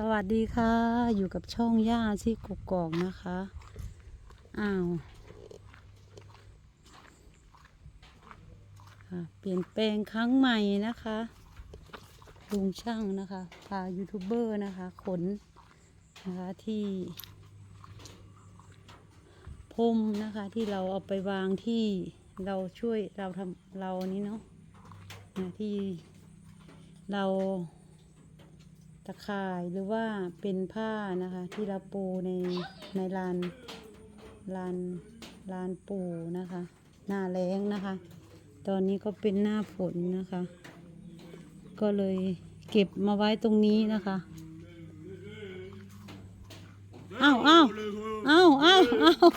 สวัสดีค่ะ อยู่กับช่องย่าที่กกอกนะคะ อ้าวเปลี่ยนแปลงครั้งใหม่นะคะลุงช่างนะคะพายูทูบเบอร์นะคะ ขนนะคะที่พรมนะคะที่เราเอาไปวางที่เราช่วยเราทำเรานี้เนาะนะที่เรา ตะข่ายหรือว่าเป็นผ้านะคะ ที่เราปูในในลานลานลานปูนะคะ หน้าแล้งนะคะ ตอนนี้ก็เป็นหน้าฝนนะคะ ก็เลยเก็บมาไว้ตรงนี้นะคะอ้าวอ้าวอ้าวอ้าวอ้าว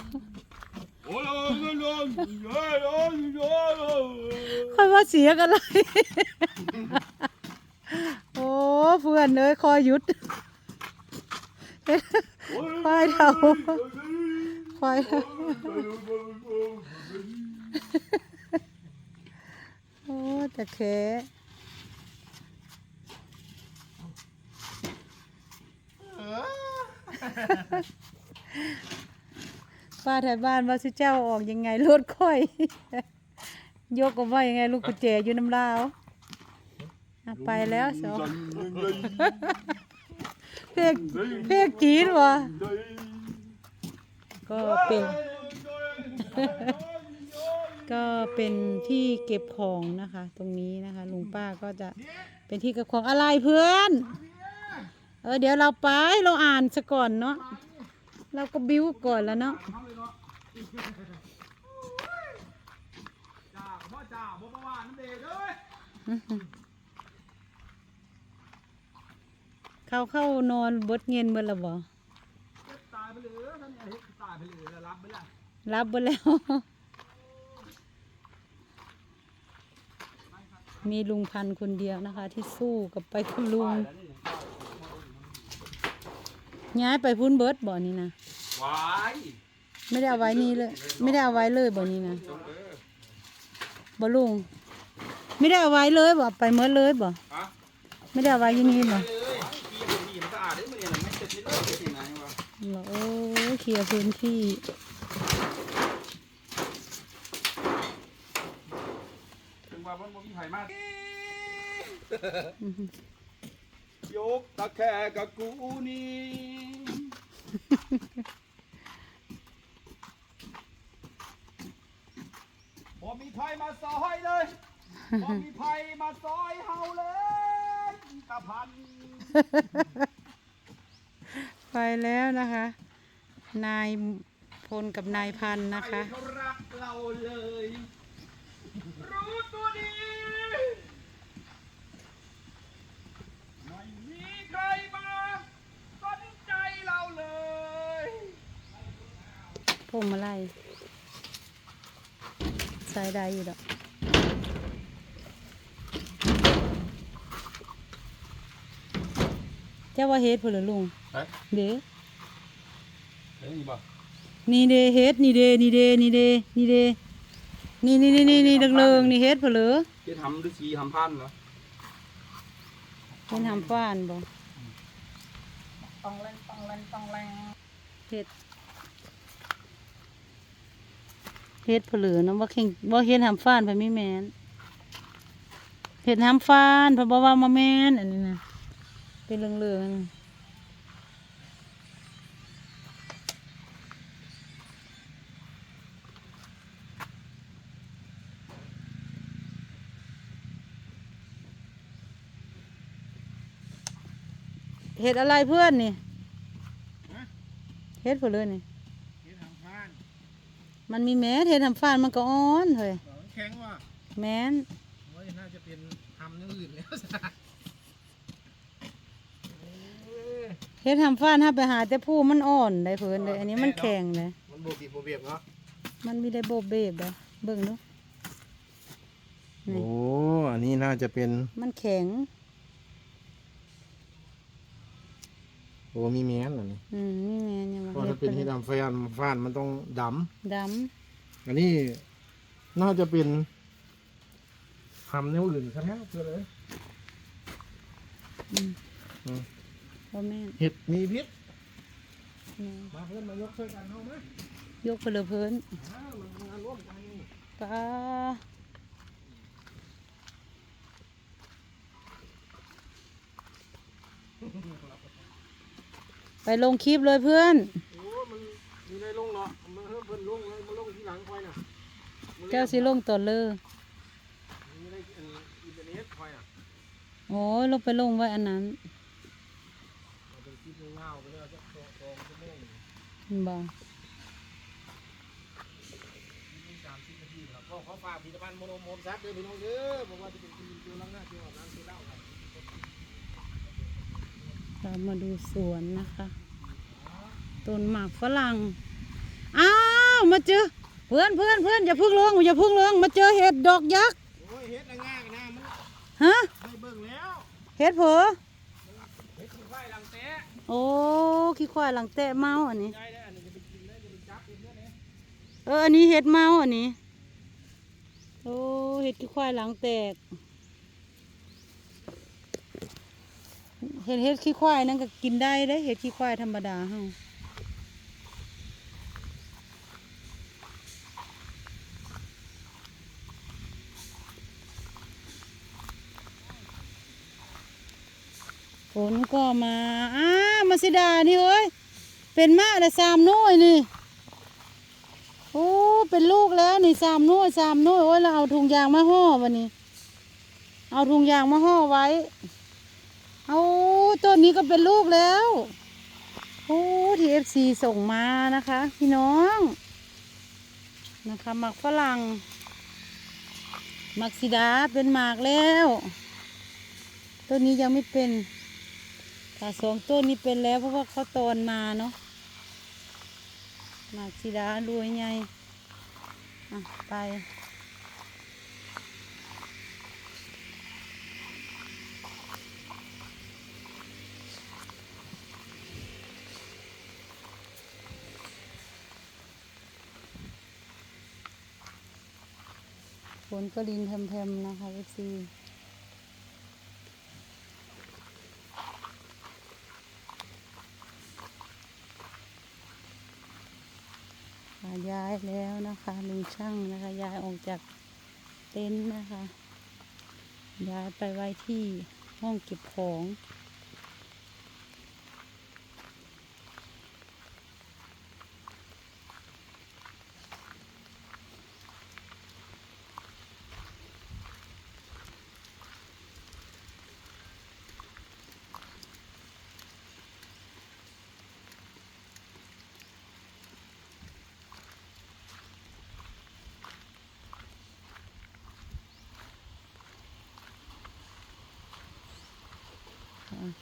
ค่อยว่าเสียกันเลยโอ้ เพื่อนเลยคอยหยุดควายเท่าควายเท่าโอ้แต่แค่ป้าแถวบ้านว่าสิเจ้าออกยังไงรถค่อย ยกก็ว่ายังไงลูกกุญแจอยู่น้ำลาว อะไปแล้วสองเพกเพกจีนวะก็เป็นก็เป็นที่เก็บของนะคะ ตรงนี้นะคะลุงป้าก็จะเป็นที่เก็บของอะไรเพื่อน เออเดี๋ยวเราไปเราอ่านซะก่อนเนาะเราก็บิ้วก่อนแล้วเนาะจ้าพ่อจ้าบ่ประวานนั่นเด้เด้ย เขาเข้านอนเบดเงินเบดและบ่ตายไปเลยท่านเนี่ยตายไปเลยแล้วรับไปละรับเบดแล้ว มีลุงพันคนเดียวนะคะ ที่สู้กับไปกับลุงย้ายไปพุ่นเบิร์ดบ่นี่นะวายไม่ได้เอาไว้นี่เลย ไม่ได้เอาไว้เลยบ่นี่นะบ่ลุง ไม่ได้เอาไว้เลยบ่ไปเมื่อเลยบ่ไม่ได้เอาไว้ที่นี่บ่ วะบ่โอ้เคลียร์พื้นที่ถึงว่ามันบ่มีไผมากยกตะแคกับกูนี่บ่มีไผมาซอยเลยบ่มีไผมาซอยเฮาเลยตะพัน ไปแล้วนะคะ นายพลกับนายพันธุ์นะคะ เขารักเราเลย รู้ตัวดีไม่มีใครมาสนใจเราเลยพวงมาไล่ใส่ได้อยู่ดอกเจ้าว่าเฮ็ดเพื่อลุง เฮ้ยเด้เฮ้ยบ่นี่เด้เฮ็ดนี่เด้นี่เด้นี่เด้นี่เด้นี่นี่นี่นี่นี่เลิงๆนี่เฮ็ดเพื่อเหลือจะทำด้วยสีทำพันเหรอเป็นทำฟ้านบ่ตองแรงตองแรงตองแรงเฮ็ดเฮ็ดเพื่อเหลือเนาะบ่เข่งบ่เฮ็ดทำฟ้านไปไม่แม่นเฮ็ดทำฟ้านเพราะบ่ว่ามาแม่นอันนี้นะเป็นเหลืองๆ เห็ดอะไรเพื่อนนี่เห็ดเพื่อนเลยนี่ที่ทำพันมันมีแม้เห็ดทำฟานมันก็อ่อนเฮ้ยแข็งว่ะแม้นโอ้ยน่าจะเป็นทำอย่างอื่นแล้วเห็ดทำฟานถ้าไปหาแต่ผู้มันอ่อนได้เพื่อนเลยอันนี้มันแข็งเลยมันโบบีโบเบียบเนาะมันมีได้โบบเบบเลยเบิ่งดูนี่โอ้อันนี้น่าจะเป็นมันแข็ง โอ้มีแม้นอันนี้อืมนี่แม่นยังเพราะถ้าเป็นที่ดำไฟอันฟ้านมันต้องดดำอันนี้น่าจะเป็นทำแนวอื่นซะแล้วเพื่อเลยำอืมอืมบ่แม่นเห็ดมีพิษแม่นมาเพื่อนมายกช่วยกันเอาไหมยกเพนเลยเพิ่นอ้าวมันงานร่วมกันนี่ปลา ลงคลิปเลยเพื่อนโอ้มันมีได้ลงเนาะมันเพิ่นลงเลยมาลงที่หลังคอยน่ะเจ้าสิลงต่อเลยมีได้อันอินเทอร์เน็ตคอยอะโอ้ยลงไปลงไว้อันนั้นเอาเป็นคลิปเงาๆไปเลยจะสองสองชั่วโมงบ่มีสามสิบนาทีครับก็ขอฝากผลิตภัณฑ์โมโนโมมซับเด้อพี่น้องเด้อบอกว่าจะเป็นกินเกลือล้างหน้าเกลืออาบน้ำเกลือเหล้าครับ เรามาดูสวนนะคะต้นหมากฝรั่งอ้าวมาเจอเพื่อนเพื่อนเพื่อนอย่าเพึ่งลงอย่าเพึ่งลงมาเจอเห็ดดอกยักษ์โอ้ยเฮ็ดง่ายๆนะมันฮะได้เบิ่งแล้วเห็ดเผอเฮ็ดคือไฟหลังแตะโอ้ขี้ควายหลังแตะเมาอันนี้ได้ได้อันนี้จะไปกินได้จะไปจับเองเนี่ยนะเอออันนี้เห็ดเมาอันนี้โอ้เห็ดขี้ควายหลังแตก เห็ดเห็ดขี้ควายนั่นก็กินได้ได้เห็ดขี้ควายธรรมดาเฮาฝนก็มาอ้ามาสิดานี่เอ้ย เป็นมากแต่สามน้อยนี่ โอ้ เป็นลูกแล้วนี่สามน้อยสามน้อยโอ้ยเราเอาถุงยางมาห่อวันนี้ เอาถุงยางมาห่อไว้ เอา ต้นนี้ก็เป็นลูกแล้ว โอ้ทีเอฟซีส่งมานะคะ พี่น้อง นะคะหมักฝรั่งหมักสีดาเป็นหมากแล้ว ต้นนี้ยังไม่เป็นถ้าสองต้นนี้เป็นแล้วเพราะว่าเขาตอนมาเนาะหมากสีดารวยไงอะไป ฝนก็ลินแพมๆนะคะเอฟซีย้ายแล้วนะคะลุงช่างนะคะ ย้ายออกจากเต็นท์นะคะ ย้ายไปไว้ที่ห้องเก็บของ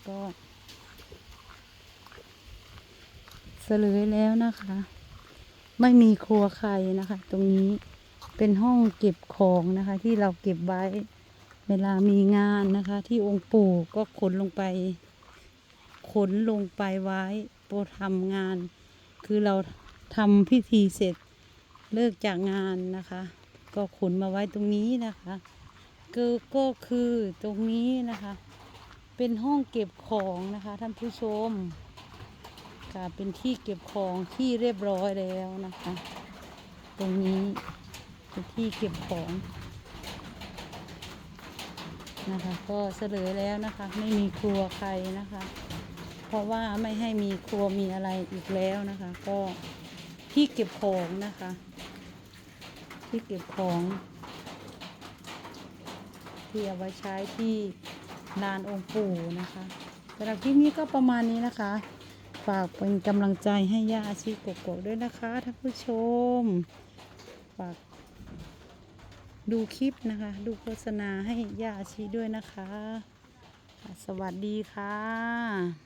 ก็เสลยแล้วนะคะ ไม่มีครัวใครนะคะ ตรงนี้เป็นห้องเก็บของนะคะ ที่เราเก็บไว้ เวลามีงานนะคะ ที่องค์ปู่ก็ขนลงไป ขนลงไปไว้โปรทำงาน คือเราทำพิธีเสร็จเลิกจากงานนะคะ ก็ขนมาไว้ตรงนี้นะคะ ก็ก็คือตรงนี้นะคะ เป็นห้องเก็บของนะคะ ท่านผู้ชมค่ะเป็นที่เก็บของที่เรียบร้อยแล้วนะคะ ตรงนี้เป็นที่เก็บของนะคะ ก็เสลยแล้วนะคะ ไม่มีครัวใครนะคะ เพราะว่าไม่ให้มีครัวมีอะไรอีกแล้วนะคะ ก็ที่เก็บของนะคะ ที่เก็บของที่เอาไว้ใช้ที่ ลานองค์ปู่นะคะสำหรับคลิปนี้ก็ประมาณนี้นะคะ ฝากเป็นกำลังใจให้ย่าอาชีกกๆด้วยนะคะท่านผู้ชม ฝากดูคลิปนะคะ ดูโฆษณาให้ย่าอาชีด้วยนะคะ สวัสดีค่ะ